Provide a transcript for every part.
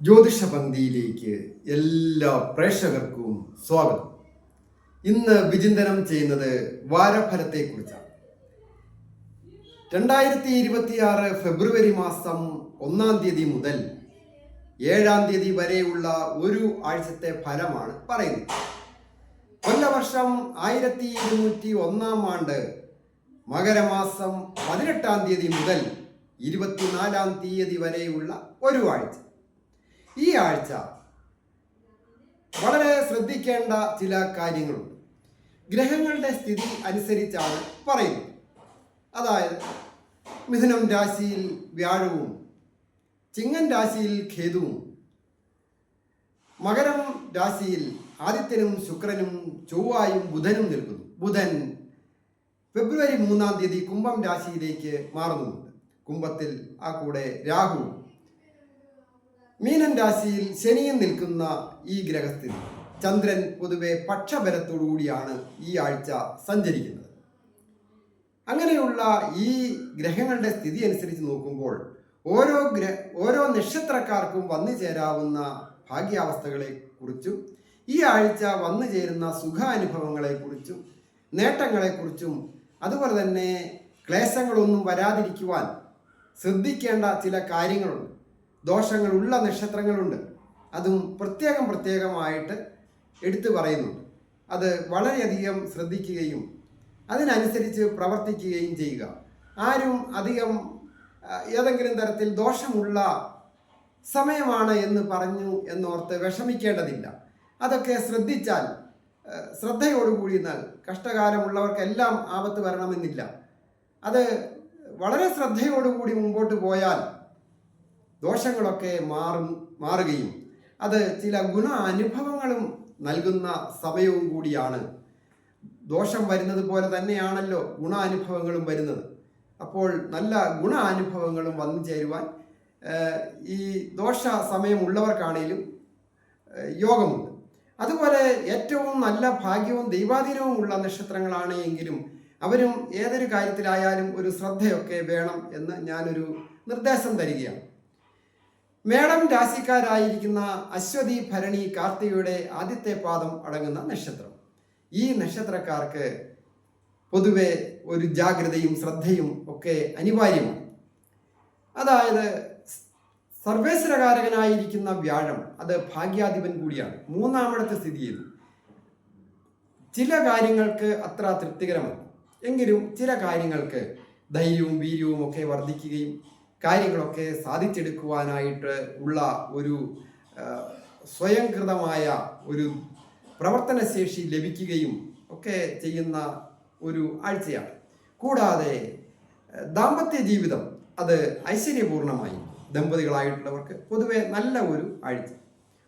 ജ്യോതിഷ പങ്ക്തിയിലേക്ക് എല്ലാ പ്രേക്ഷകർക്കും സ്വാഗതം. ഇന്ന് വിചിന്തനം ചെയ്യുന്നത് വാരഫലത്തെക്കുറിച്ചാണ്. രണ്ടായിരത്തി ഇരുപത്തിയാറ് ഫെബ്രുവരി മാസം ഒന്നാം തീയതി മുതൽ ഏഴാം തീയതി വരെയുള്ള ഒരു ആഴ്ചത്തെ ഫലമാണ് പറയുന്നത്. കൊല്ലവർഷം ആയിരത്തി ഇരുന്നൂറ്റി ഒന്നാം ആണ്ട് മകരമാസം പതിനെട്ടാം തീയതി മുതൽ ഇരുപത്തിനാലാം തീയതി വരെയുള്ള ഒരു ആഴ്ച. ഈ ആഴ്ച വളരെ ശ്രദ്ധിക്കേണ്ട ചില കാര്യങ്ങളുണ്ട്. ഗ്രഹങ്ങളുടെ സ്ഥിതി അനുസരിച്ചാണ് പറയുന്നത്. അതായത് മിഥുനം രാശിയിൽ വ്യാഴവും ചിങ്ങൻ രാശിയിൽ ഖേദുവും മകരം രാശിയിൽ ആദിത്യനും ശുക്രനും ചൊവ്വായും ബുധനും നിൽക്കുന്നു. ബുധൻ ഫെബ്രുവരി മൂന്നാം തീയതി കുംഭം രാശിയിലേക്ക് മാറുന്നുണ്ട്. കുംഭത്തിൽ ആ കൂടെ രാഹു മീനൻ രാശിയിൽ ശനിയും നിൽക്കുന്ന ഈ ഗ്രഹസ്ഥിതി. ചന്ദ്രൻ പൊതുവെ പക്ഷബലത്തോടുകൂടിയാണ് ഈ ആഴ്ച സഞ്ചരിക്കുന്നത്. അങ്ങനെയുള്ള ഈ ഗ്രഹങ്ങളുടെ സ്ഥിതി അനുസരിച്ച് നോക്കുമ്പോൾ ഓരോ ഗ്രഹ ഓരോ നക്ഷത്രക്കാർക്കും വന്നു ചേരാവുന്ന ഭാഗ്യാവസ്ഥകളെ കുറിച്ചും ഈ ആഴ്ച വന്നു ചേരുന്ന സുഖാനുഭവങ്ങളെക്കുറിച്ചും നേട്ടങ്ങളെക്കുറിച്ചും അതുപോലെ തന്നെ ക്ലേശങ്ങളൊന്നും വരാതിരിക്കുവാൻ ശ്രദ്ധിക്കേണ്ട ചില കാര്യങ്ങളുണ്ട്. ദോഷങ്ങളുള്ള നക്ഷത്രങ്ങളുണ്ട്. അതും പ്രത്യേകം പ്രത്യേകമായിട്ട് എടുത്തു പറയുന്നുണ്ട്. അത് വളരെയധികം ശ്രദ്ധിക്കുകയും അതിനനുസരിച്ച് പ്രവർത്തിക്കുകയും ചെയ്യുക. ആരും അധികം ഏതെങ്കിലും തരത്തിൽ ദോഷമുള്ള സമയമാണ് എന്ന് പറഞ്ഞു എന്നോർത്ത് വിഷമിക്കേണ്ടതില്ല. അതൊക്കെ ശ്രദ്ധിച്ചാൽ ശ്രദ്ധയോടുകൂടി എന്നാൽ കഷ്ടകാലമുള്ളവർക്കെല്ലാം ആപത്ത് വരണമെന്നില്ല. അത് വളരെ ശ്രദ്ധയോടുകൂടി മുമ്പോട്ട് പോയാൽ ദോഷങ്ങളൊക്കെ മാറും മാറുകയും അത് ചില ഗുണ അനുഭവങ്ങളും നൽകുന്ന സമയവും കൂടിയാണ്. ദോഷം വരുന്നത് പോലെ തന്നെയാണല്ലോ ഗുണാനുഭവങ്ങളും വരുന്നത്. അപ്പോൾ നല്ല ഗുണാനുഭവങ്ങളും വന്നു ചേരുവാൻ ഈ ദോഷ സമയമുള്ളവർക്കാണേലും യോഗമുണ്ട്. അതുപോലെ ഏറ്റവും നല്ല ഭാഗ്യവും ദൈവാധീനവും ഉള്ള നക്ഷത്രങ്ങളാണ് എങ്കിലും അവരും ഏതൊരു കാര്യത്തിലായാലും ഒരു ശ്രദ്ധയൊക്കെ വേണം എന്ന് ഞാനൊരു നിർദ്ദേശം തരികയാണ്. മേടം രാശിക്കാരായിരിക്കുന്ന അശ്വതി ഭരണി കാർത്തികയുടെ ആദ്യത്തെ പാദം അടങ്ങുന്ന നക്ഷത്രം. ഈ നക്ഷത്രക്കാർക്ക് പൊതുവെ ഒരു ജാഗ്രതയും ശ്രദ്ധയും ഒക്കെ അനിവാര്യമാണ്. അതായത് സർവേശ്വരകാരകനായിരിക്കുന്ന വ്യാഴം അത് ഭാഗ്യാധിപൻ കൂടിയാണ്. മൂന്നാമത്തെ സ്ഥിതിയിൽ ചില കാര്യങ്ങൾക്ക് അത്ര തൃപ്തികരമല്ല. എങ്കിലും ചില കാര്യങ്ങൾക്ക് ധൈര്യവും വീര്യവും ഒക്കെ വർദ്ധിക്കുകയും കാര്യങ്ങളൊക്കെ സാധിച്ചെടുക്കുവാനായിട്ട് ഉള്ള ഒരു സ്വയംകൃതമായ ഒരു പ്രവർത്തനശേഷി ലഭിക്കുകയും ഒക്കെ ചെയ്യുന്ന ഒരു ആഴ്ചയാണ്. കൂടാതെ ദാമ്പത്യ ജീവിതം അത് ഐശ്വര്യപൂർണമായി. ദമ്പതികളായിട്ടുള്ളവർക്ക് പൊതുവെ നല്ല ഒരു ആഴ്ച.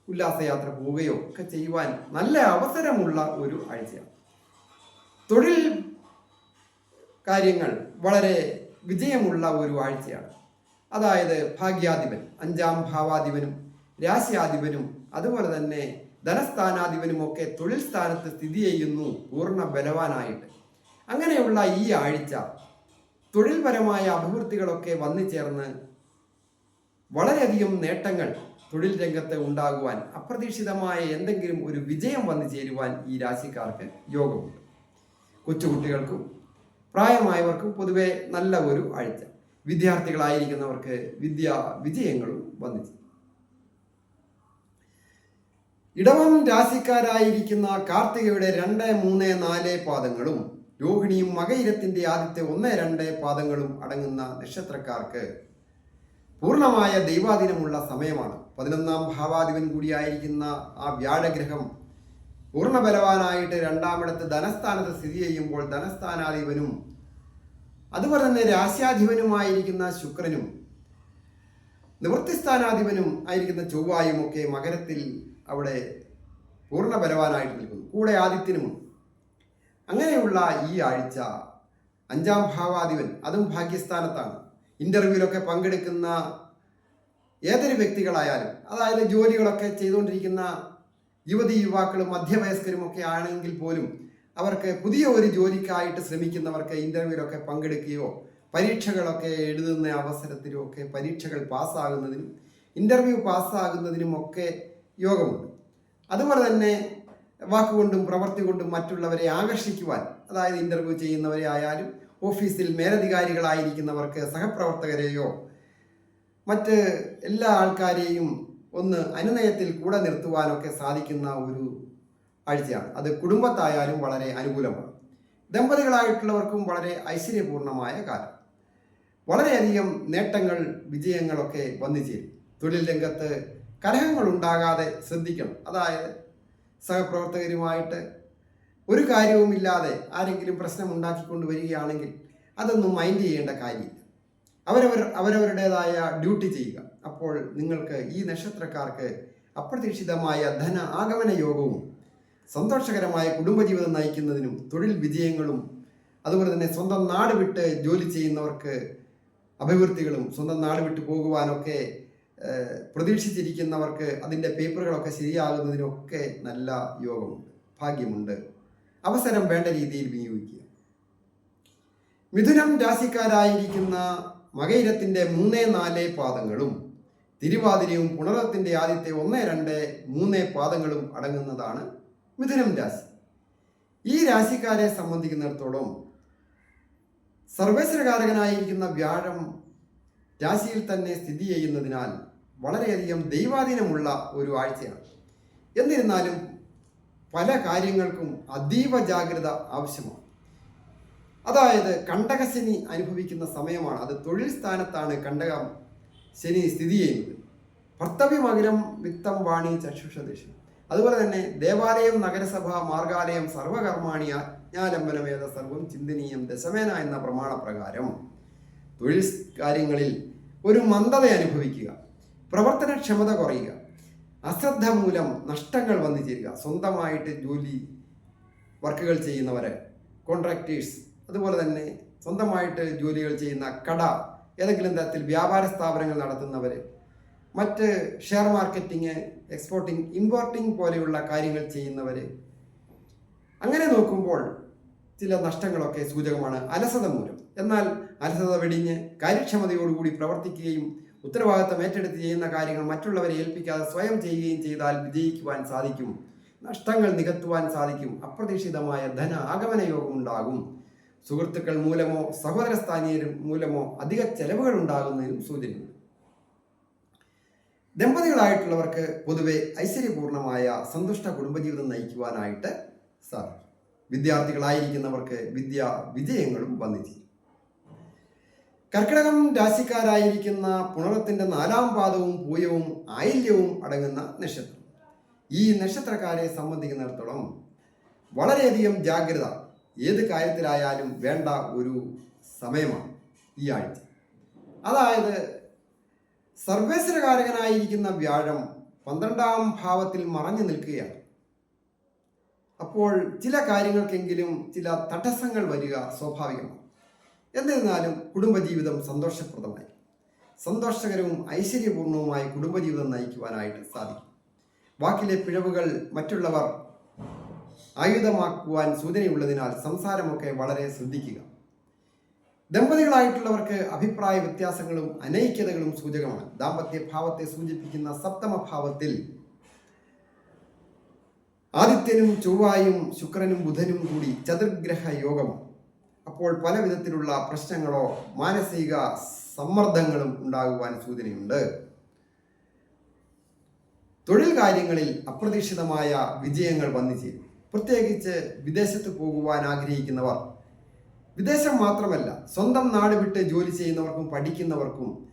ഉല്ലാസയാത്ര പോവുകയോ ഒക്കെ ചെയ്യുവാൻ നല്ല അവസരമുള്ള ഒരു ആഴ്ചയാണ്. തൊഴിൽ കാര്യങ്ങൾ വളരെ വിജയമുള്ള ഒരു ആഴ്ചയാണ്. അതായത് ഭാഗ്യാധിപൻ അഞ്ചാം ഭാവാധിപനും രാശ്യാധിപനും അതുപോലെ തന്നെ ധനസ്ഥാനാധിപനും ഒക്കെ തൊഴിൽ സ്ഥാനത്ത് സ്ഥിതി ചെയ്യുന്നു പൂർണ ബലവാനായിട്ട്. അങ്ങനെയുള്ള ഈ ആഴ്ച തൊഴിൽപരമായ അഭിവൃദ്ധികളൊക്കെ വന്നു ചേർന്ന് വളരെയധികം നേട്ടങ്ങൾ തൊഴിൽ രംഗത്ത് ഉണ്ടാകുവാൻ അപ്രതീക്ഷിതമായ എന്തെങ്കിലും ഒരു വിജയം വന്നു ചേരുവാൻ ഈ രാശിക്കാർക്ക് യോഗമുണ്ട്. കൊച്ചുകുട്ടികൾക്കും പ്രായമായവർക്കും പൊതുവെ നല്ല ഒരു ആഴ്ച. വിദ്യാർത്ഥികളായിരിക്കുന്നവർക്ക് വിദ്യാ വിജയങ്ങളും വന്നു ചേരും ഇടവം രാശിക്കാരായിരിക്കുന്ന കാർത്തികയുടെ രണ്ട് മൂന്ന് നാല് പാദങ്ങളും രോഹിണിയും മകയിരത്തിന്റെ ആദ്യത്തെ ഒന്ന് രണ്ട് പാദങ്ങളും അടങ്ങുന്ന നക്ഷത്രക്കാർക്ക് പൂർണമായ ദൈവാധീനമുള്ള സമയമാണ്. പതിനൊന്നാം ഭാവാധിപൻ കൂടിയായിരിക്കുന്ന ആ വ്യാഴഗ്രഹം പൂർണബലവാനായിട്ട് രണ്ടാമിടത്ത് ധനസ്ഥാനത്ത് സ്ഥിതി ചെയ്യുമ്പോൾ ധനസ്ഥാനാധിപനും അതുപോലെ തന്നെ രാശ്യാധിപനുമായിരിക്കുന്ന ശുക്രനും നിവൃത്തിസ്ഥാനാധിപനും ആയിരിക്കുന്ന ചൊവ്വായും ഒക്കെ മകരത്തിൽ അവിടെ പൂർണ ബലവാനായിട്ട് നിൽക്കുന്നു. കൂടെ ആദിത്യനുമുണ്ട് അങ്ങനെയുള്ള ഈ ആഴ്ച അഞ്ചാം ഭാവാധിപൻ അതും ഭാഗ്യസ്ഥാനത്താണ്. ഇന്റർവ്യൂവിലൊക്കെ പങ്കെടുക്കുന്ന ഏതൊരു വ്യക്തികളായാലും അതായത് ജോലികളൊക്കെ ചെയ്തുകൊണ്ടിരിക്കുന്ന യുവതി യുവാക്കളും മധ്യവയസ്കരും ഒക്കെ ആണെങ്കിൽ പോലും അവർക്ക് പുതിയ ഒരു ജോലിക്കായിട്ട് ശ്രമിക്കുന്നവർക്ക് ഇന്റർവ്യൂവിലൊക്കെ പങ്കെടുക്കുകയോ പരീക്ഷകളൊക്കെ എഴുതുന്ന അവസരത്തിലും ഒക്കെ പരീക്ഷകൾ പാസ്സാകുന്നതിനും ഇന്റർവ്യൂ പാസ്സാകുന്നതിനുമൊക്കെ യോഗമുണ്ട്. അതുപോലെ തന്നെ വാക്കുകൊണ്ടും പ്രവൃത്തി കൊണ്ടും മറ്റുള്ളവരെ ആകർഷിക്കുവാൻ അതായത് ഇന്റർവ്യൂ ചെയ്യുന്നവരെ ആയാലും ഓഫീസിൽ മേലധികാരികളായിരിക്കുന്നവർക്ക് സഹപ്രവർത്തകരെയോ മറ്റ് എല്ലാ ആൾക്കാരെയും ഒന്ന് അനുനയത്തിൽ കൂടെ നിർത്തുവാനൊക്കെ സാധിക്കുന്ന ഒരു ആഴ്ചയാണ് അത് കുടുംബത്തായാലും വളരെ അനുകൂലമാണ്. ദമ്പതികളായിട്ടുള്ളവർക്കും വളരെ ഐശ്വര്യപൂർണമായ കാലം. വളരെയധികം നേട്ടങ്ങൾ വിജയങ്ങളൊക്കെ വന്നു ചേരും. തൊഴിൽ രംഗത്ത് കലഹങ്ങൾ ഉണ്ടാകാതെ ശ്രദ്ധിക്കണം. അതായത് സഹപ്രവർത്തകരുമായിട്ട് ഒരു കാര്യവുമില്ലാതെ ആരെങ്കിലും പ്രശ്നം ഉണ്ടാക്കിക്കൊണ്ട് വരികയാണെങ്കിൽ അതൊന്നും മൈൻഡ് ചെയ്യേണ്ട കാര്യമില്ല. അവരവർ അവരവരുടേതായ ഡ്യൂട്ടി ചെയ്യുക. അപ്പോൾ നിങ്ങൾക്ക് ഈ നക്ഷത്രക്കാർക്ക് അപ്രതീക്ഷിതമായ ധന ആഗമന യോഗവും സന്തോഷകരമായ കുടുംബജീവിതം നയിക്കുന്നതിനും തൊഴിൽ വിജയങ്ങളും അതുപോലെ തന്നെ സ്വന്തം നാട് വിട്ട് ജോലി ചെയ്യുന്നവർക്ക് അഭിവൃദ്ധികളും സ്വന്തം നാട് വിട്ട് പോകുവാനൊക്കെ പ്രതീക്ഷിച്ചിരിക്കുന്നവർക്ക് അതിന്റെ പേപ്പറുകളൊക്കെ ശരിയാകുന്നതിനൊക്കെ നല്ല യോഗമുണ്ട് ഭാഗ്യമുണ്ട്. അവസരം വേണ്ട രീതിയിൽ വിനിയോഗിക്കുക. മിഥുനം രാശിക്കാരായിരിക്കുന്ന മകയിരത്തിന്റെ മൂന്ന് നാല് പാദങ്ങളും തിരുവാതിരയും പുണറത്തിന്റെ ആദ്യത്തെ ഒന്ന് രണ്ട് മൂന്ന് പാദങ്ങളും അടങ്ങുന്നതാണ് മിഥുനം രാശി. ഈ രാശിക്കാരെ സംബന്ധിക്കുന്നിടത്തോളം സർവേശ്വരകാരകനായിരിക്കുന്ന വ്യാഴം രാശിയിൽ തന്നെ സ്ഥിതി ചെയ്യുന്നതിനാൽ വളരെയധികം ദൈവാധീനമുള്ള ഒരു ആഴ്ചയാണ്. എന്നിരുന്നാലും പല കാര്യങ്ങൾക്കും അതീവ ജാഗ്രത ആവശ്യമാണ്. അതായത് കണ്ടകശനി അനുഭവിക്കുന്ന സമയമാണ്. അത് തൊഴിൽ സ്ഥാനത്താണ് കണ്ടക ശനി സ്ഥിതി ചെയ്യുന്നത്. ഭർത്തവ്യമകരം വിത്തം വാണി ചക്ഷുഷദേശം അതുപോലെ തന്നെ ദേവാലയം നഗരസഭ മാർഗാലയം സർവകർമാണി ആജ്ഞാലംബനമേത സർവം ചിന്തനീയം ദശമേന എന്ന പ്രമാണപ്രകാരം തൊഴിൽ കാര്യങ്ങളിൽ ഒരു മന്ദത അനുഭവിക്കുക പ്രവർത്തനക്ഷമത കുറയുക അശ്രദ്ധ മൂലം നഷ്ടങ്ങൾ വന്നു ചേരുക സ്വന്തമായിട്ട് ജോലി വർക്കുകൾ ചെയ്യുന്നവർ കോൺട്രാക്ടേഴ്സ് അതുപോലെ തന്നെ സ്വന്തമായിട്ട് ജോലികൾ ചെയ്യുന്ന കട ഏതെങ്കിലും തരത്തിൽ വ്യാപാര സ്ഥാപനങ്ങൾ നടത്തുന്നവർ മറ്റ് ഷെയർ മാർക്കറ്റിംഗ് എക്സ്പോർട്ടിംഗ് ഇമ്പോർട്ടിംഗ് പോലെയുള്ള കാര്യങ്ങൾ ചെയ്യുന്നവർ അങ്ങനെ നോക്കുമ്പോൾ ചില നഷ്ടങ്ങളൊക്കെ സൂചകമാണ് അലസത മൂലം. എന്നാൽ അലസത വെടിഞ്ഞ് കാര്യക്ഷമതയോടുകൂടി പ്രവർത്തിക്കുകയും ഉത്തരവാദിത്തം ഏറ്റെടുത്ത് ചെയ്യുന്ന കാര്യങ്ങൾ മറ്റുള്ളവരെ ഏൽപ്പിക്കാതെ സ്വയം ചെയ്യുകയും ചെയ്താൽ വിജയിക്കുവാൻ സാധിക്കും. നഷ്ടങ്ങൾ നികത്തുവാൻ സാധിക്കും. അപ്രതീക്ഷിതമായ ധന ആഗമന യോഗം ഉണ്ടാകും സുഹൃത്തുക്കൾ മൂലമോ സഹോദര സ്ഥാനീയരും മൂലമോ അധിക ചെലവുകൾ ഉണ്ടാകുന്നതിനും സൂചനയുണ്ട്. ദമ്പതികളായിട്ടുള്ളവർക്ക് പൊതുവെ ഐശ്വര്യപൂർണമായ സന്തുഷ്ട കുടുംബജീവിതം നയിക്കുവാനായിട്ട് സാധിക്കും. വിദ്യാർത്ഥികളായിരിക്കുന്നവർക്ക് വിദ്യാ വിജയങ്ങളും വന്നു ചെയ്യും കർക്കിടകം രാശിക്കാരായിരിക്കുന്ന പുണറത്തിന്റെ നാലാം പാദവും പൂയവും ആയില്യവും അടങ്ങുന്ന നക്ഷത്രം. ഈ നക്ഷത്രക്കാരെ സംബന്ധിക്കുന്നിടത്തോളം വളരെയധികം ജാഗ്രത ഏത് കാര്യത്തിലായാലും വേണ്ട ഒരു സമയമാണ് ഈ ആഴ്ച. അതായത് സർവേശ്വരകാരകനായിരിക്കുന്ന വ്യാഴം പന്ത്രണ്ടാം ഭാവത്തിൽ മറഞ്ഞു നിൽക്കുകയാണ്. അപ്പോൾ ചില കാര്യങ്ങൾക്കെങ്കിലും ചില തടസ്സങ്ങൾ വരിക സ്വാഭാവികമാണ്. എന്നിരുന്നാലും കുടുംബജീവിതം സന്തോഷപ്രദമായി. സന്തോഷകരവും ഐശ്വര്യപൂർണവുമായ കുടുംബജീവിതം നയിക്കുവാനായിട്ട് സാധിക്കും. വാക്കിലെ പിഴവുകൾ മറ്റുള്ളവർ ആയുധമാക്കുവാൻ സൂചനയുള്ളതിനാൽ സംസാരമൊക്കെ വളരെ ശ്രദ്ധിക്കുക. ദമ്പതികളായിട്ടുള്ളവർക്ക് അഭിപ്രായ വ്യത്യാസങ്ങളും അനൈക്യതകളും സൂചകമാണ്. ദാമ്പത്യ ഭാവത്തെ സൂചിപ്പിക്കുന്ന സപ്തമ ഭാവത്തിൽ ആദിത്യനും ചൊവ്വായും ശുക്രനും ബുധനും കൂടി ചതുർഗ്രഹ യോഗമാണ് അപ്പോൾ പല വിധത്തിലുള്ള പ്രശ്നങ്ങളോ മാനസിക സമ്മർദ്ദങ്ങളും ഉണ്ടാകുവാൻ സൂചനയുണ്ട്. തൊഴിൽ കാര്യങ്ങളിൽ അപ്രതീക്ഷിതമായ വിജയങ്ങൾ വന്നു ചേരും. പ്രത്യേകിച്ച് വിദേശത്ത് പോകുവാൻ ആഗ്രഹിക്കുന്നവർ വിദേശം മാത്രമല്ല സ്വന്തം നാട് വിട്ട് ജോലി ചെയ്യുന്നവർക്കും പഠിക്കുന്നവർക്കും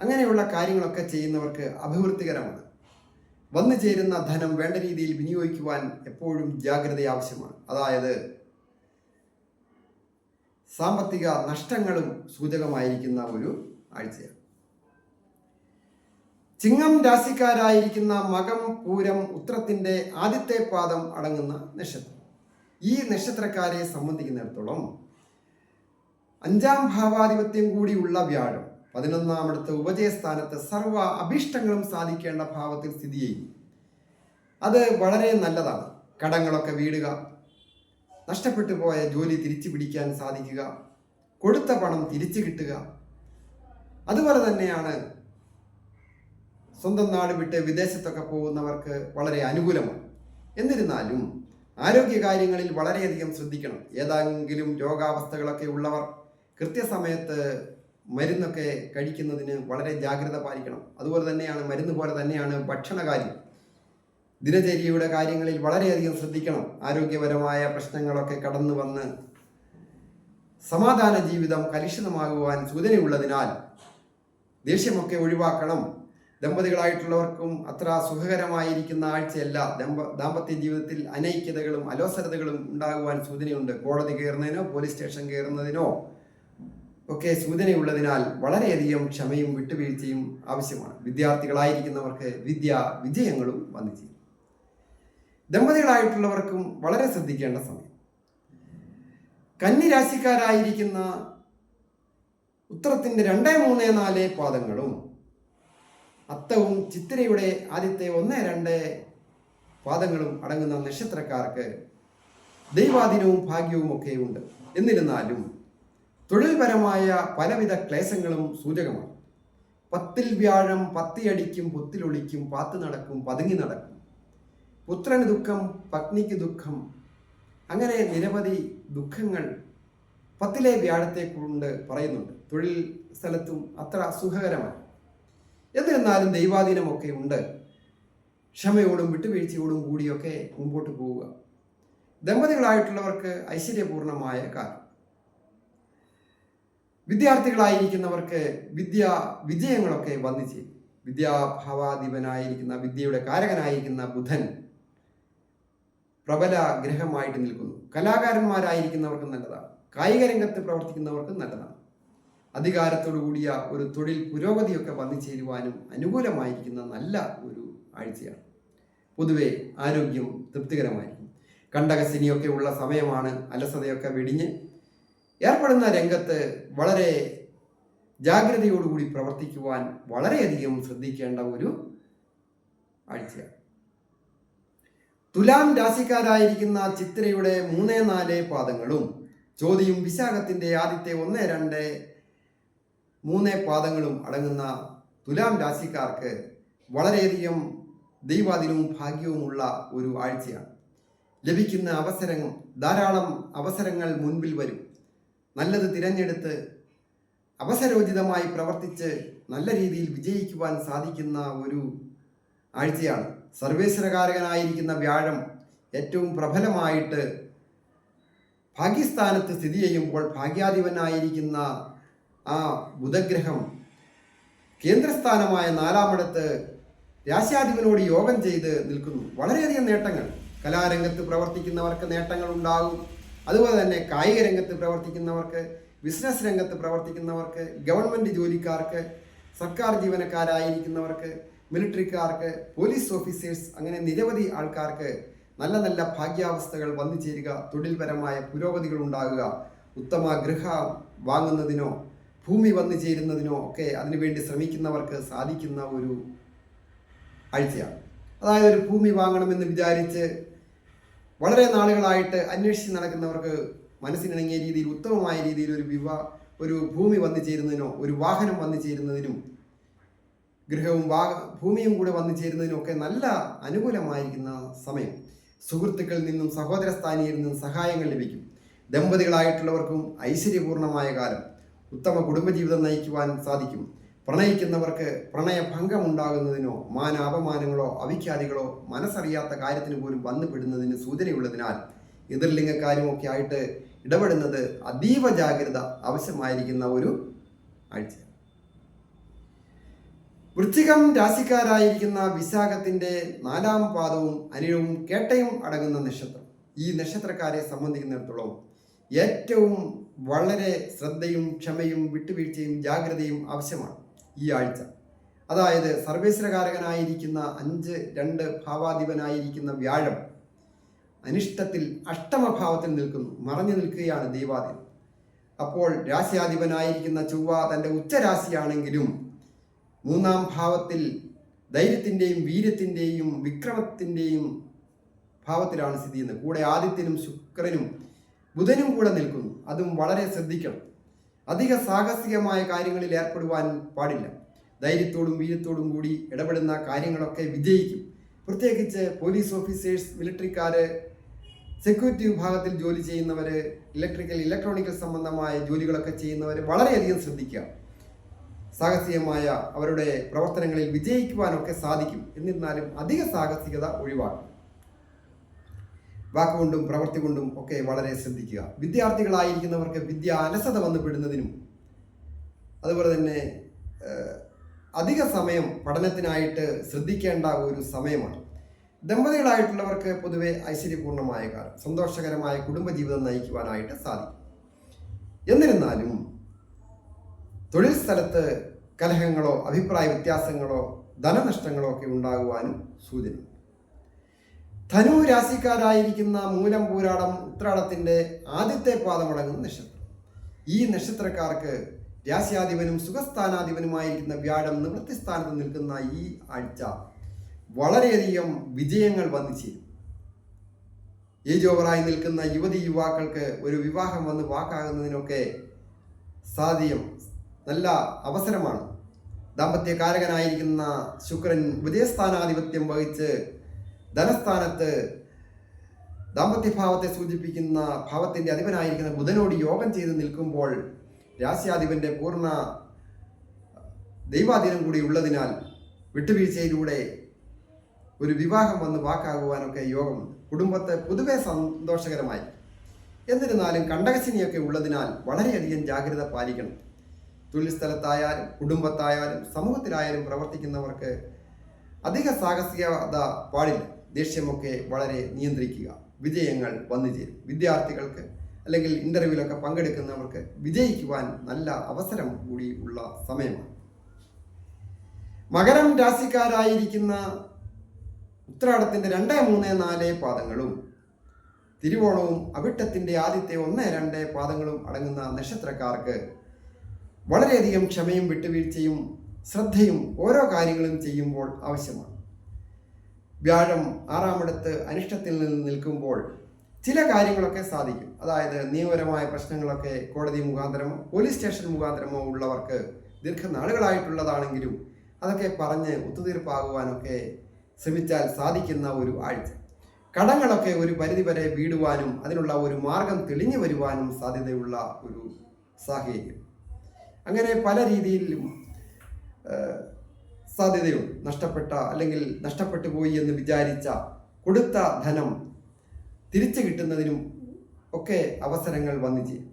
അങ്ങനെയുള്ള കാര്യങ്ങളൊക്കെ ചെയ്യുന്നവർക്ക് അഭിവൃദ്ധികരമാണ്. വന്നു ചേരുന്ന ധനം വേണ്ട രീതിയിൽ വിനിയോഗിക്കുവാൻ എപ്പോഴും ജാഗ്രത ആവശ്യമാണ്. അതായത് സാമ്പത്തിക നഷ്ടങ്ങളും സൂചകമായിരിക്കുന്ന ഒരു ആഴ്ചയാണ്. ചിങ്ങം രാശിക്കാരായിരിക്കുന്ന മകം പൂരം ഉത്രത്തിന്റെ ആദ്യത്തെ പാദം അടങ്ങുന്ന നക്ഷത്രം. ഈ നക്ഷത്രക്കാരെ സംബന്ധിക്കുന്നിടത്തോളം അഞ്ചാം ഭാവാധിപത്യം കൂടിയുള്ള വ്യാഴം. പതിനൊന്നാമടുത്ത ഉപജയസ്ഥാനത്ത് സർവ അഭീഷ്ടങ്ങളും സാധിക്കേണ്ട ഭാവത്തിൽ സ്ഥിതി ചെയ്യും അത് വളരെ നല്ലതാണ്. കടങ്ങളൊക്കെ വീടുക നഷ്ടപ്പെട്ടു പോയ ജോലി തിരിച്ചു പിടിക്കാൻ സാധിക്കുക കൊടുത്ത പണം തിരിച്ചു കിട്ടുക. അതുപോലെ തന്നെയാണ് സ്വന്തം നാട് വിട്ട് വിദേശത്തൊക്കെ പോകുന്നവർക്ക് വളരെ അനുകൂലമാണ്. എന്നിരുന്നാലും ആരോഗ്യകാര്യങ്ങളിൽ വളരെയധികം ശ്രദ്ധിക്കണം. ഏതെങ്കിലും രോഗാവസ്ഥകളൊക്കെ ഉള്ളവർ കൃത്യസമയത്ത് മരുന്നൊക്കെ കഴിക്കുന്നതിന് വളരെ ജാഗ്രത പാലിക്കണം. അതുപോലെ തന്നെയാണ് മരുന്ന് പോലെ തന്നെയാണ് ഭക്ഷണകാര്യം. ദിനചര്യയുടെ കാര്യങ്ങളിൽ വളരെയധികം ശ്രദ്ധിക്കണം. ആരോഗ്യപരമായ പ്രശ്നങ്ങളൊക്കെ കടന്നു വന്ന് സമാധാന ജീവിതം കലുഷിതമാകുവാൻ സൂചനയുള്ളതിനാൽ ദേഷ്യമൊക്കെ ഒഴിവാക്കണം. ദമ്പതികളായിട്ടുള്ളവർക്കും അത്ര സുഖകരമായിരിക്കുന്ന ആഴ്ചയല്ല. ദമ്പ ദാമ്പത്യ ജീവിതത്തിൽ അനൈക്യതകളും അലോസരതകളും ഉണ്ടാകുവാൻ സൂചനയുണ്ട്. കോടതി കയറുന്നതിനോ പോലീസ് സ്റ്റേഷൻ കയറുന്നതിനോ ഒക്കെ സൂചനയുള്ളതിനാൽ വളരെയധികം ക്ഷമയും വിട്ടുവീഴ്ചയും ആവശ്യമാണ്. വിദ്യാർത്ഥികളായിരിക്കുന്നവർക്ക് വിദ്യ വിജയങ്ങളും വന്നു ചെയ്യും ദമ്പതികളായിട്ടുള്ളവർക്കും വളരെ ശ്രദ്ധിക്കേണ്ട സമയം. കന്നിരാശിക്കാരായിരിക്കുന്ന ഉത്തരത്തിന്റെ രണ്ട് മൂന്ന് നാല് പാദങ്ങളും അത്തവും ചിത്തിരയുടെ ആദ്യത്തെ ഒന്ന് രണ്ട് പാദങ്ങളും അടങ്ങുന്ന നക്ഷത്രക്കാർക്ക് ദൈവാധീനവും ഭാഗ്യവും ഒക്കെ ഉണ്ട്. എന്നിരുന്നാലും തൊഴിൽപരമായ പലവിധ ക്ലേശങ്ങളും സൂചകമാണ്. പത്തിൽ വ്യാഴം പത്തിയടിക്കും പൊത്തിലൊളിക്കും പാത്തു നടക്കും പതുങ്ങി നടക്കും. പുത്രന് ദുഃഖം പത്നിക്ക് ദുഃഖം. അങ്ങനെ നിരവധി ദുഃഖങ്ങൾ പത്തിലെ വ്യാഴത്തെ കൊണ്ട് പറയുന്നുണ്ട്. തൊഴിൽ സ്ഥലത്തും അത്ര സുഖകരമാണ് എന്നിരുന്നാലും ദൈവാധീനമൊക്കെ ഉണ്ട്. ക്ഷമയോടും വിട്ടുവീഴ്ചയോടും കൂടിയൊക്കെ മുമ്പോട്ട് പോവുക. ദമ്പതികളായിട്ടുള്ളവർക്ക് ഐശ്വര്യപൂർണമായ കാലം. വിദ്യാർത്ഥികളായിരിക്കുന്നവർക്ക് വിദ്യ വിജയങ്ങളൊക്കെ വന്നു ചെയ്യും വിദ്യാഭാവാധിപനായിരിക്കുന്ന വിദ്യയുടെ കാരകനായിരിക്കുന്ന ബുധൻ പ്രബല ഗ്രഹമായിട്ട് നിൽക്കുന്നു. കലാകാരന്മാരായിരിക്കുന്നവർക്ക് നല്ലതാണ്. കായിക രംഗത്ത് പ്രവർത്തിക്കുന്നവർക്കും നല്ലതാണ്. അധികാരത്തോടു കൂടിയ ഒരു തൊഴിൽ പുരോഗതിയൊക്കെ വന്നു ചേരുവാനും അനുകൂലമായിരിക്കുന്ന നല്ല ഒരു ആഴ്ചയാണ്. പൊതുവെ ആരോഗ്യം തൃപ്തികരമായിരിക്കും. കണ്ടകശനിയൊക്കെ ഉള്ള സമയമാണ് അലസതയൊക്കെ വെടിഞ്ഞ് ഏർപ്പെടുന്ന രംഗത്ത് വളരെ ജാഗ്രതയോടുകൂടി പ്രവർത്തിക്കുവാൻ വളരെയധികം ശ്രദ്ധിക്കേണ്ട ഒരു ആഴ്ചയാണ്. തുലാം രാശിക്കാരായിരിക്കുന്ന ചിത്രയുടെ മൂന്ന് നാല് പാദങ്ങളും ചോതിയും വിശാഖത്തിന്റെ ആദ്യത്തെ ഒന്ന് രണ്ട് മൂന്ന് പാദങ്ങളും അടങ്ങുന്ന തുലാം രാശിക്കാർക്ക് വളരെയധികം ദൈവാധീനവും ഭാഗ്യവുമുള്ള ഒരു ആഴ്ചയാണ്. ലഭിക്കുന്ന അവസരങ്ങൾ ധാരാളം അവസരങ്ങൾ മുൻപിൽ വരും. നല്ലത് തിരഞ്ഞെടുത്ത് അവസരോചിതമായി പ്രവർത്തിച്ച് നല്ല രീതിയിൽ വിജയിക്കുവാൻ സാധിക്കുന്ന ഒരു ആഴ്ചയാണ്. സർവേശ്വരകാരകനായിരിക്കുന്ന വ്യാഴം ഏറ്റവും പ്രബലമായിട്ട് ഭാഗ്യസ്ഥാനത്ത് സ്ഥിതി ചെയ്യുമ്പോൾ ഭാഗ്യാധിപനായിരിക്കുന്ന ആ ബുധഗ്രഹം കേന്ദ്രസ്ഥാനമായ നാലാമിടത്ത് രാശ്യാധിപനോട് യോഗം ചെയ്ത് നിൽക്കുന്നു. വളരെയധികം നേട്ടങ്ങൾ. കലാരംഗത്ത് പ്രവർത്തിക്കുന്നവർക്ക് നേട്ടങ്ങൾ ഉണ്ടാകും അതുപോലെ തന്നെ കായിക രംഗത്ത് പ്രവർത്തിക്കുന്നവർക്ക് ബിസിനസ് രംഗത്ത് പ്രവർത്തിക്കുന്നവർക്ക് ഗവൺമെന്റ് ജോലിക്കാർക്ക് സർക്കാർ ജീവനക്കാരായിരിക്കുന്നവർക്ക് മിലിറ്ററിക്കാർക്ക് പോലീസ് ഓഫീസേഴ്സ് അങ്ങനെ നിരവധി ആൾക്കാർക്ക് നല്ല നല്ല ഭാഗ്യാവസ്ഥകൾ വന്നു ചേരുക തൊഴിൽപരമായ പുരോഗതികൾ ഉണ്ടാകുക ഉത്തമ ഗൃഹ വാങ്ങുന്നതിനോ ഭൂമി വന്നു ചേരുന്നതിനോ ഒക്കെ അതിനുവേണ്ടി ശ്രമിക്കുന്നവർക്ക് സാധിക്കുന്ന ഒരു ആഴ്ചയാണ്. അതായത് ഒരു ഭൂമി വാങ്ങണമെന്ന് വിചാരിച്ച് വളരെ നാളുകളായിട്ട് അന്വേഷിച്ച് നടക്കുന്നവർക്ക് മനസ്സിനിണങ്ങിയ രീതിയിൽ ഉത്തമമായ രീതിയിൽ ഒരു വിവാ ഒരു ഭൂമി വന്നു ചേരുന്നതിനോ ഒരു വാഹനം വന്നു ചേരുന്നതിനും ഗൃഹവും വാ ഭൂമിയും കൂടെ വന്നു ചേരുന്നതിനും ഒക്കെ നല്ല അനുകൂലമായിരിക്കുന്ന സമയം. സുഹൃത്തുക്കളിൽ നിന്നും സഹോദര സ്ഥാനീയിൽ നിന്നും സഹായങ്ങൾ ലഭിക്കും. ദമ്പതികളായിട്ടുള്ളവർക്കും ഐശ്വര്യപൂർണമായ കാലം. ഉത്തമ കുടുംബജീവിതം നയിക്കുവാൻ സാധിക്കും. പ്രണയിക്കുന്നവർക്ക് പ്രണയഭംഗം ഉണ്ടാകുന്നതിനോ മാന അപമാനങ്ങളോ അവിഖ്യാതികളോ മനസ്സറിയാത്ത കാര്യത്തിന് പോലും വന്നുപെടുന്നതിന് സൂചനയുള്ളതിനാൽ എതിർലിംഗക്കാരുമൊക്കെ ആയിട്ട് ഇടപെടുന്നത് അതീവ ജാഗ്രത ആവശ്യമായിരിക്കുന്ന ഒരു ആഴ്ച. വൃശ്ചികം രാശിക്കാരായിരിക്കുന്ന വിശാഖത്തിന്റെ നാലാം പാദവും അനിഴവും കേട്ടയും അടങ്ങുന്ന നക്ഷത്രം. ഈ നക്ഷത്രക്കാരെ സംബന്ധിക്കുന്നിടത്തോളം ഏറ്റവും വളരെ ശ്രദ്ധയും ക്ഷമയും വിട്ടുവീഴ്ചയും ജാഗ്രതയും ആവശ്യമാണ്. ഈ ആഴ്ച. അതായത് സർവേശ്വരകാരകനായിരിക്കുന്ന അഞ്ച് രണ്ട് ഭാവാധിപനായിരിക്കുന്ന വ്യാഴം അനിഷ്ടത്തിൽ അഷ്ടമഭാവത്തിൽ നിൽക്കുന്നു. മറഞ്ഞു നിൽക്കുകയാണ് ദൈവാധിപൻ അപ്പോൾ രാശ്യാധിപനായിരിക്കുന്ന ചൊവ്വ തന്റെ ഉച്ചരാശിയാണെങ്കിലും മൂന്നാം ഭാവത്തിൽ ധൈര്യത്തിന്റെയും വീര്യത്തിന്റെയും വിക്രമത്തിന്റെയും ഭാവത്തിലാണ് സ്ഥിതി ചെയ്യുന്നത്. കൂടെ ആദിത്യനും ശുക്രനും ബുധനും കൂടെ നിൽക്കുന്നു. അതും വളരെ ശ്രദ്ധിക്കണം. അധിക സാഹസികമായ കാര്യങ്ങളിൽ ഏർപ്പെടുവാൻ പാടില്ല. ധൈര്യത്തോടും വീര്യത്തോടും കൂടി ഇടപെടുന്ന കാര്യങ്ങളൊക്കെ വിജയിക്കും. പ്രത്യേകിച്ച് പോലീസ് ഓഫീസേഴ്സ് മിലിറ്ററിക്കാർ സെക്യൂരിറ്റി വിഭാഗത്തിൽ ജോലി ചെയ്യുന്നവർ ഇലക്ട്രിക്കൽ ഇലക്ട്രോണിക്കൽ സംബന്ധമായ ജോലികളൊക്കെ ചെയ്യുന്നവർ വളരെയധികം ശ്രദ്ധിക്കുക. സാഹസികമായ അവരുടെ പ്രവർത്തനങ്ങളിൽ വിജയിക്കുവാനൊക്കെ സാധിക്കും. എന്നിരുന്നാലും അധിക സാഹസികത ഒഴിവാക്കും വാക്കുകൊണ്ടും പ്രവൃത്തി കൊണ്ടും ഒക്കെ വളരെ ശ്രദ്ധിക്കുക. വിദ്യാർത്ഥികളായിരിക്കുന്നവർക്ക് വിദ്യ അലസത വന്നുപെടുന്നതിനും അതുപോലെ തന്നെ അധിക സമയം പഠനത്തിനായിട്ട് ശ്രദ്ധിക്കേണ്ട ഒരു സമയമാണ്. ദമ്പതികളായിട്ടുള്ളവർക്ക് പൊതുവെ ഐശ്വര്യപൂർണമായ കാലം സന്തോഷകരമായ കുടുംബജീവിതം നയിക്കുവാനായിട്ട് സാധിക്കും. എന്നിരുന്നാലും തൊഴിൽ സ്ഥലത്ത് കലഹങ്ങളോ അഭിപ്രായ വ്യത്യാസങ്ങളോ ധനനഷ്ടങ്ങളോ ഒക്കെ ഉണ്ടാകുവാനും സൂചന ധനു രാശിക്കാരായിരിക്കുന്ന മൂലം പൂരാടം ഉത്രാടത്തിന്റെ ആദ്യത്തെ പാദമടങ്ങുന്ന നക്ഷത്രം. ഈ നക്ഷത്രക്കാർക്ക് രാശ്യാധിപനും സുഖസ്ഥാനാധിപനുമായിരിക്കുന്ന വ്യാഴം നിവൃത്തിസ്ഥാനത്ത് നിൽക്കുന്ന ഈ ആഴ്ച വളരെയധികം വിജയങ്ങൾ വന്നു ചേരും. ഓവറായി നിൽക്കുന്ന യുവതി യുവാക്കൾക്ക് ഒരു വിവാഹം വന്ന് വാക്കാകുന്നതിനൊക്കെ സാധ്യം നല്ല അവസരമാണ്. ദാമ്പത്യകാരകനായിരിക്കുന്ന ശുക്രൻ ഉപദേശസ്ഥാനാധിപത്യം വഹിച്ച് ധനസ്ഥാനത്ത് ദാമ്പത്യഭാവത്തെ സൂചിപ്പിക്കുന്ന ഭാവത്തിന്റെ അധിപനായിരിക്കുന്ന ബുധനോട് യോഗം ചെയ്ത് നിൽക്കുമ്പോൾ രാശ്യാധിപന്റെ പൂർണ ദൈവാധീനം കൂടി ഉള്ളതിനാൽ വിട്ടുവീഴ്ചയിലൂടെ ഒരു വിവാഹം വന്ന് വാക്കാകുവാനൊക്കെ യോഗം കുടുംബത്തെ പൊതുവെ സന്തോഷകരമായി. എന്നിരുന്നാലും കണ്ടകശിനിയൊക്കെ ഉള്ളതിനാൽ വളരെയധികം ജാഗ്രത പാലിക്കണം. തൊഴിൽ സ്ഥലത്തായാലും കുടുംബത്തായാലും സമൂഹത്തിലായാലും പ്രവർത്തിക്കുന്നവർക്ക് അധിക സാഹസികത പാടില്ല. ദേഷ്യമൊക്കെ വളരെ നിയന്ത്രിക്കുക. വിജയങ്ങൾ വന്നു ചേരും വിദ്യാർത്ഥികൾക്ക് അല്ലെങ്കിൽ ഇന്റർവ്യൂവിലൊക്കെ പങ്കെടുക്കുന്നവർക്ക് വിജയിക്കുവാൻ നല്ല അവസരം കൂടി ഉള്ള സമയമാണ്. മകരം രാശിക്കാരായിരിക്കുന്ന ഉത്രാടത്തിന്റെ രണ്ട് മൂന്ന് നാല് പാദങ്ങളും തിരുവോണവും അവിട്ടത്തിന്റെ ആദ്യത്തെ ഒന്ന് രണ്ട് പാദങ്ങളും അടങ്ങുന്ന നക്ഷത്രക്കാർക്ക് വളരെയധികം ക്ഷമയും വിട്ടുവീഴ്ചയും ശ്രദ്ധയും ഓരോ കാര്യങ്ങളും ചെയ്യുമ്പോൾ ആവശ്യമാണ്. വ്യാഴം ആറാമിടത്ത് അനിഷ്ടത്തിൽ നിന്ന് നിൽക്കുമ്പോൾ ചില കാര്യങ്ങളൊക്കെ സാധിക്കും. അതായത് നിയമപരമായ പ്രശ്നങ്ങളൊക്കെ കോടതി മുഖാന്തരമോ പോലീസ് സ്റ്റേഷൻ മുഖാന്തരമോ ഉള്ളവർക്ക് ദീർഘനാളുകളായിട്ടുള്ളതാണെങ്കിലും അതൊക്കെ പറഞ്ഞ് ഒത്തുതീർപ്പാകുവാനൊക്കെ ശ്രമിച്ചാൽ സാധിക്കുന്ന ഒരു ആഴ്ച. കടങ്ങളൊക്കെ ഒരു പരിധിവരെ വീടുവാനും അതിനുള്ള ഒരു മാർഗം തെളിഞ്ഞു വരുവാനും സാധ്യതയുള്ള ഒരു സാഹചര്യം. അങ്ങനെ പല രീതിയിലും സാധ്യതയുണ്ട്. നഷ്ടപ്പെട്ട അല്ലെങ്കിൽ നഷ്ടപ്പെട്ടു പോയി എന്ന് വിചാരിച്ച കൊടുത്ത ധനം തിരിച്ചു കിട്ടുന്നതിനും ഒക്കെ അവസരങ്ങൾ വന്നു ചെയ്യും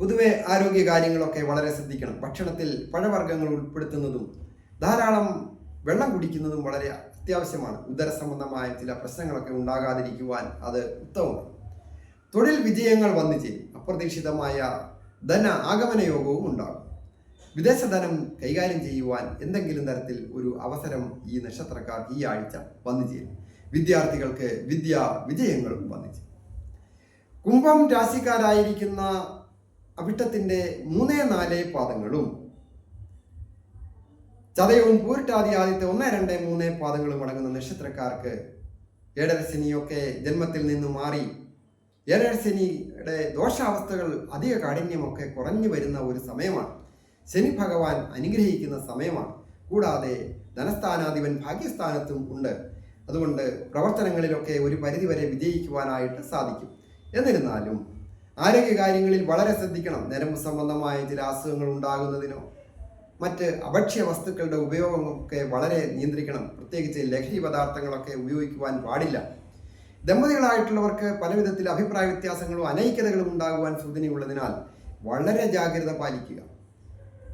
പൊതുവെ ആരോഗ്യ കാര്യങ്ങളൊക്കെ വളരെ ശ്രദ്ധിക്കണം. ഭക്ഷണത്തിൽ പഴവർഗങ്ങൾ ഉൾപ്പെടുത്തുന്നതും ധാരാളം വെള്ളം കുടിക്കുന്നതും വളരെ അത്യാവശ്യമാണ്. ഉദര സംബന്ധമായ ചില പ്രശ്നങ്ങളൊക്കെ ഉണ്ടാകാതിരിക്കുവാൻ അത് ഉത്തമമാണ്. തൊഴിൽ വിജയങ്ങൾ വന്നു ചെയ്യും അപ്രതീക്ഷിതമായ ധന ആഗമന യോഗവും ഉണ്ടാകും. വിദേശ ധനം കൈകാര്യം ചെയ്യുവാൻ എന്തെങ്കിലും തരത്തിൽ ഒരു അവസരം ഈ നക്ഷത്രക്കാർ ഈ ആഴ്ച വന്നു ചേരും വിദ്യാർത്ഥികൾക്ക് വിദ്യാ വിജയങ്ങളും വന്നു ചേരും കുംഭം രാശിക്കാരായിരിക്കുന്ന അവിട്ടത്തിന്റെ മൂന്നേ നാല് പാദങ്ങളും ചതയവും പൂരിട്ടാതി ആദ്യത്തെ ഒന്ന് രണ്ട് മൂന്ന് പാദങ്ങളും അടങ്ങുന്ന നക്ഷത്രക്കാർക്ക് ഏഴര ശനിയൊക്കെ ജന്മത്തിൽ നിന്ന് മാറി ഏഴര ശനിയുടെ ദോഷാവസ്ഥകൾ അധിക കാഠിന്യമൊക്കെ കുറഞ്ഞു വരുന്ന ഒരു സമയമാണ്. ശനി ഭഗവാൻ അനുഗ്രഹിക്കുന്ന സമയമാണ്. കൂടാതെ ധനസ്ഥാനാധിപൻ ഭാഗ്യസ്ഥാനത്തും ഉണ്ട്. അതുകൊണ്ട് പ്രവർത്തനങ്ങളിലൊക്കെ ഒരു പരിധിവരെ വിജയിക്കുവാനായിട്ട് സാധിക്കും. എന്നിരുന്നാലും ആരോഗ്യകാര്യങ്ങളിൽ വളരെ ശ്രദ്ധിക്കണം. നരമ്പ് സംബന്ധമായ ചില അസുഖങ്ങൾ ഉണ്ടാകുന്നതിനോ മറ്റ് അഭക്ഷ്യ വസ്തുക്കളുടെ ഉപയോഗമൊക്കെ വളരെ നിയന്ത്രിക്കണം. പ്രത്യേകിച്ച് ലഹരി പദാർത്ഥങ്ങളൊക്കെ ഉപയോഗിക്കുവാൻ പാടില്ല. ദമ്പതികളായിട്ടുള്ളവർക്ക് പല വിധത്തിൽ അഭിപ്രായ വ്യത്യാസങ്ങളും അനൈക്യതകളും ഉണ്ടാകുവാൻ സൂചനയുള്ളതിനാൽ വളരെ ജാഗ്രത പാലിക്കുക.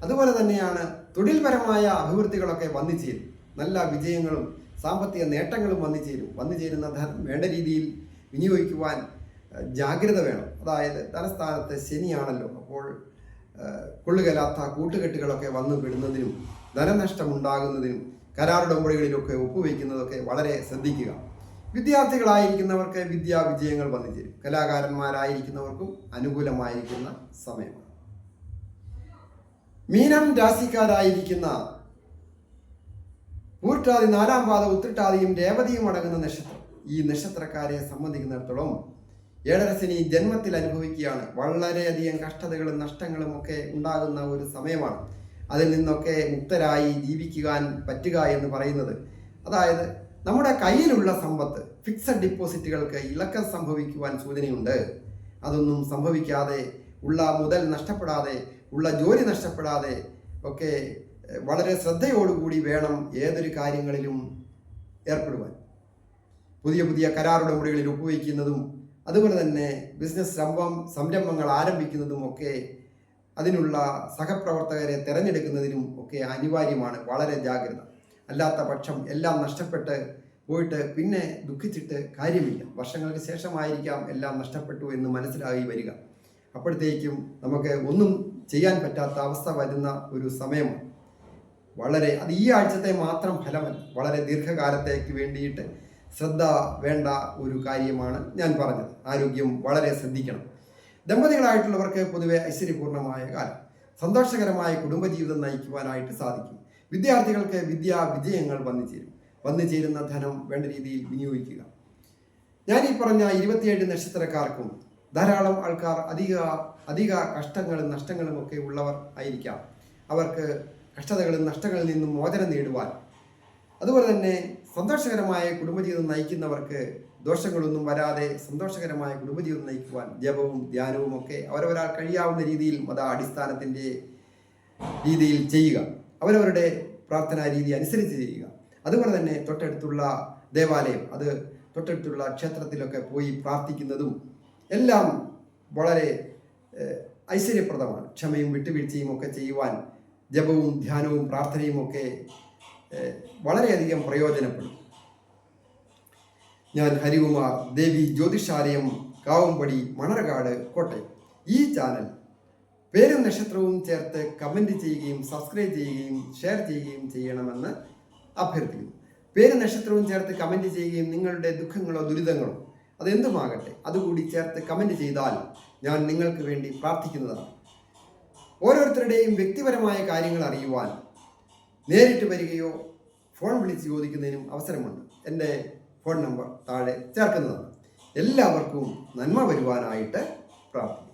അതുപോലെ തന്നെയാണ് തൊഴിൽപരമായ അഭിവൃദ്ധികളൊക്കെ വന്നു ചേരും. നല്ല വിജയങ്ങളും സാമ്പത്തിക നേട്ടങ്ങളും വന്നു ചേരും. വന്നു ചേരുന്ന ധനം വേണ്ട രീതിയിൽ വിനിയോഗിക്കുവാൻ ജാഗ്രത വേണം. അതായത് തലസ്ഥാനത്ത് ശനിയാണല്ലോ. അപ്പോൾ കൊള്ളുകലാത്ത കൂട്ടുകെട്ടുകളൊക്കെ വന്നു പെടുന്നതിനും ധനനഷ്ടം ഉണ്ടാകുന്നതിനും കരാറുടമ്പടികളിലൊക്കെ ഒപ്പുവെക്കുന്നതൊക്കെ വളരെ ശ്രദ്ധിക്കുക. വിദ്യാർത്ഥികളായിരിക്കുന്നവർക്ക് വിദ്യാ വിജയങ്ങൾ വന്നു ചേരും. കലാകാരന്മാരായിരിക്കുന്നവർക്കും അനുകൂലമായിരിക്കുന്ന സമയമാണ്. മീനം രാശിക്കാരായിരിക്കുന്ന പൂർട്ടാതി നാലാം പാത ഉത്തിട്ടാതിയും രേവതിയും അടങ്ങുന്ന നക്ഷത്രം. ഈ നക്ഷത്രക്കാരെ സംബന്ധിക്കുന്നിടത്തോളം ഏഴരസിനി ജന്മത്തിൽ അനുഭവിക്കുകയാണ്. വളരെയധികം കഷ്ടതകളും നഷ്ടങ്ങളും ഒക്കെ ഉണ്ടാകുന്ന ഒരു സമയമാണ്. അതിൽ നിന്നൊക്കെ മുക്തരായി ജീവിക്കുവാൻ പറ്റുക എന്ന് പറയുന്നത്. അതായത് നമ്മുടെ കയ്യിലുള്ള സമ്പത്ത് ഫിക്സഡ് ഡിപ്പോസിറ്റുകൾക്ക് ഇളക്കം സംഭവിക്കുവാൻ സൂചനയുണ്ട്. അതൊന്നും സംഭവിക്കാതെ ഉള്ള മുതൽ നഷ്ടപ്പെടാതെ ഉള്ള ജോലി നഷ്ടപ്പെടാതെ ഒക്കെ വളരെ ശ്രദ്ധയോടുകൂടി വേണം ഏതൊരു കാര്യങ്ങളിലും ഏർപ്പെടുവാൻ. പുതിയ പുതിയ കരാറുടമ്പടികളിൽ ഒപ്പുവയ്ക്കുന്നതും അതുപോലെ തന്നെ ബിസിനസ് സംഭവം സംരംഭങ്ങൾ ആരംഭിക്കുന്നതും ഒക്കെ അതിനുള്ള സഹപ്രവർത്തകരെ തിരഞ്ഞെടുക്കുന്നതിനും ഒക്കെ അനിവാര്യമാണ്. വളരെ ജാഗ്രത. അല്ലാത്ത പക്ഷം എല്ലാം നഷ്ടപ്പെട്ട് പോയിട്ട് പിന്നെ ദുഃഖിച്ചിട്ട് കാര്യമില്ല. വർഷങ്ങൾക്ക് ശേഷമായിരിക്കാം എല്ലാം നഷ്ടപ്പെട്ടു എന്ന് മനസ്സിലായി വരിക. അപ്പോഴത്തേക്കും നമുക്ക് ഒന്നും ചെയ്യാൻ പറ്റാത്ത അവസ്ഥ വരുന്ന ഒരു സമയമാണ് വളരെ അത് ഈ ആഴ്ചത്തെ മാത്രം ഫലമല്ല വളരെ ദീർഘകാലത്തേക്ക് വേണ്ടിയിട്ട് ശ്രദ്ധ വേണ്ട ഒരു കാര്യമാണ് ഞാൻ പറഞ്ഞത്. ആരോഗ്യം വളരെ ശ്രദ്ധിക്കണം. ദമ്പതികളായിട്ടുള്ളവർക്ക് പൊതുവെ ഐശ്വര്യപൂർണമായ കാലം. സന്തോഷകരമായ കുടുംബജീവിതം നയിക്കുവാനായിട്ട് സാധിക്കും. വിദ്യാർത്ഥികൾക്ക് വിദ്യാ വിജയങ്ങൾ വന്നു ചേരും. വന്നു ചേരുന്ന ധനം വേണ്ട രീതിയിൽ വിനിയോഗിക്കുക. ഞാൻ ഈ പറഞ്ഞ ഇരുപത്തിയേഴ് നക്ഷത്രക്കാർക്കും ധാരാളം ആൾക്കാർ അധിക അധിക കഷ്ടങ്ങളും നഷ്ടങ്ങളും ഒക്കെ ഉള്ളവർ ആയിരിക്കാം. അവർക്ക് കഷ്ടതകളും നഷ്ടങ്ങളിൽ നിന്നും മോചനം നേടുവാൻ. അതുപോലെ തന്നെ സന്തോഷകരമായ കുടുംബജീവിതം നയിക്കുന്നവർക്ക് ദോഷങ്ങളൊന്നും വരാതെ സന്തോഷകരമായ കുടുംബജീവിതം നയിക്കുവാൻ ജപവും ധ്യാനവും ഒക്കെ അവരവരാൾ കഴിയാവുന്ന രീതിയിൽ മത അടിസ്ഥാനത്തിന്റെ രീതിയിൽ ചെയ്യുക. അവരവരുടെ പ്രാർത്ഥനാ രീതി അനുസരിച്ച് ചെയ്യുക. അതുപോലെ തന്നെ തൊട്ടടുത്തുള്ള ദേവാലയം അത് തൊട്ടടുത്തുള്ള ക്ഷേത്രത്തിലൊക്കെ പോയി പ്രാർത്ഥിക്കുന്നതും എല്ലാം വളരെ ഐശ്വര്യപ്രദമാണ്. ക്ഷമയും വിട്ടുവീഴ്ചയും ഒക്കെ ചെയ്യുവാൻ ജപവും ധ്യാനവും പ്രാർത്ഥനയും ഒക്കെ വളരെയധികം പ്രയോജനപ്പെടും. ഞാൻ ഹരികുമാർ ദേവി ജ്യോതിഷാലയം കാവുംപടി മണർകാട് കോട്ടയം. ഈ ചാനൽ പേരും നക്ഷത്രവും ചേർത്ത് കമന്റ് ചെയ്യുകയും സബ്സ്ക്രൈബ് ചെയ്യുകയും ഷെയർ ചെയ്യുകയും ചെയ്യണമെന്ന് അഭ്യർത്ഥിക്കുന്നു. പേരും നക്ഷത്രവും ചേർത്ത് കമന്റ് ചെയ്യുകയും നിങ്ങളുടെ ദുഃഖങ്ങളോ ദുരിതങ്ങളോ അതെന്തുമാകട്ടെ? അതുകൂടി ചേർത്ത് കമന്റ് ചെയ്താൽ ഞാൻ നിങ്ങൾക്ക് വേണ്ടി പ്രാർത്ഥിക്കുന്നതാണ്. ഓരോരുത്തരുടെയും വ്യക്തിപരമായ കാര്യങ്ങൾ അറിയുവാൻ നേരിട്ട് വരികയോ ഫോൺ വിളിച്ച് ചോദിക്കുന്നതിനും അവസരമുണ്ട്. എന്റെ ഫോൺ നമ്പർ താഴെ ചേർക്കുന്നതാണ്. എല്ലാവർക്കും നന്മ വരുവാനായിട്ട് പ്രാർത്ഥിക്കുന്നു.